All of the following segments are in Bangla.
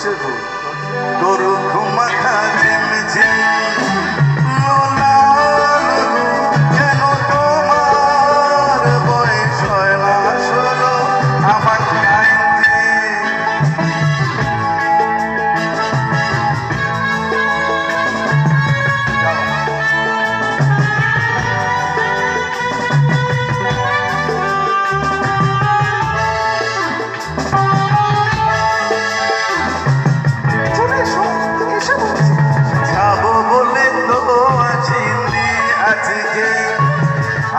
吃苦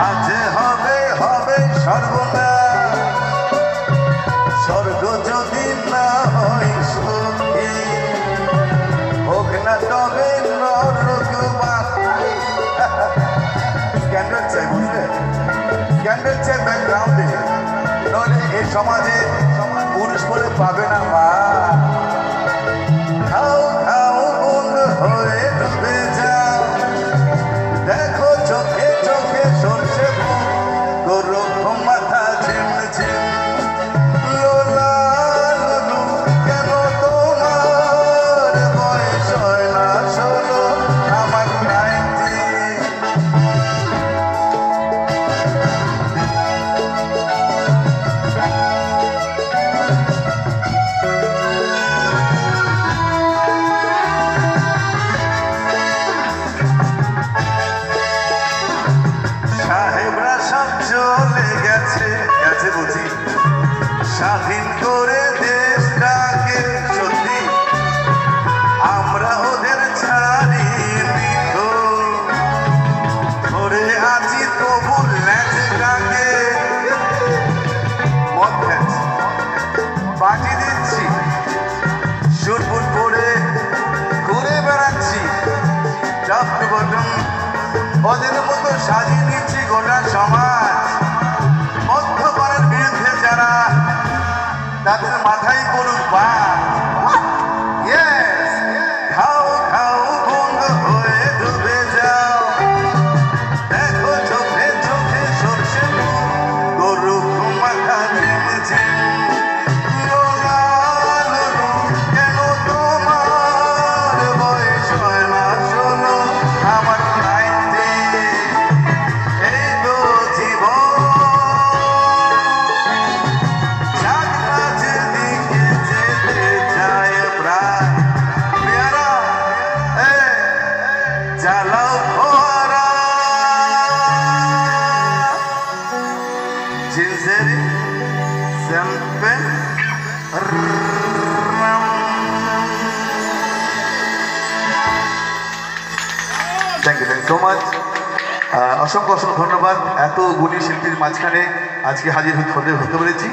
আজ হবে হবে সর্বনাশ স্বর্গ যদি না হয় সুখী। না তবে নরকবাস স্ক্যান্ডাল চাই, বুঝলে? স্ক্যান্ডাল চাই ব্যাকগ্রাউন্ডে নইলে এই সমাজে পুরুষ বলে পাবে না মা। Thank you. চলে গেছে গেছে বুঝি। স্বাধীন করে দেশটাকে সত্যি। আমরা ওদের ধরে আছি তবু ল্যাচটাকে বাজি দিচ্ছি। সুরপুর করে ঘুরে বেড়াচ্ছি। টপ ওদের মতো সাজিয়ে নিচ্ছি গোটা সমাজ। জ্বালাও thank you thank so much অসংখ্য অসংখ্য ধন্যবাদ। এত গুণী শিল্পীর মাঝখানে আজকে হাজির হতে পেরেছি।